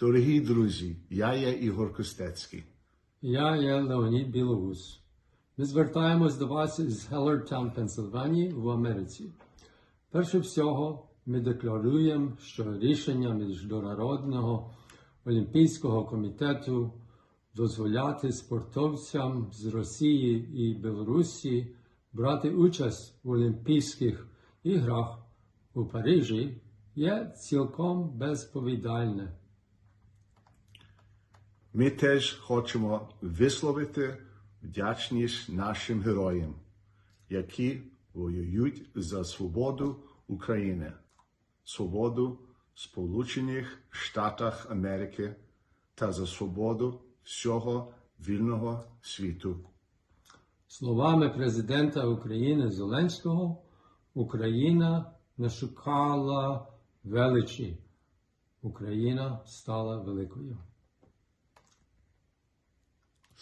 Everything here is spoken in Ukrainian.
Дорогі друзі, я є Ігор Костецький. Я є Леонід Білоус. Ми звертаємось до вас із Геллертаун, Пенсильванії в Америці. Перше всього, ми декларуємо, що рішення Міжнародного олімпійського комітету дозволяти спортовцям з Росії і Білорусі брати участь в Олімпійських іграх у Парижі є цілком безповідальне. Ми теж хочемо висловити вдячність нашим героям, які воюють за свободу України, свободу Сполучених Штатів Америки та за свободу всього вільного світу. Словами президента України Зеленського, Україна не шукала величі. Україна стала великою.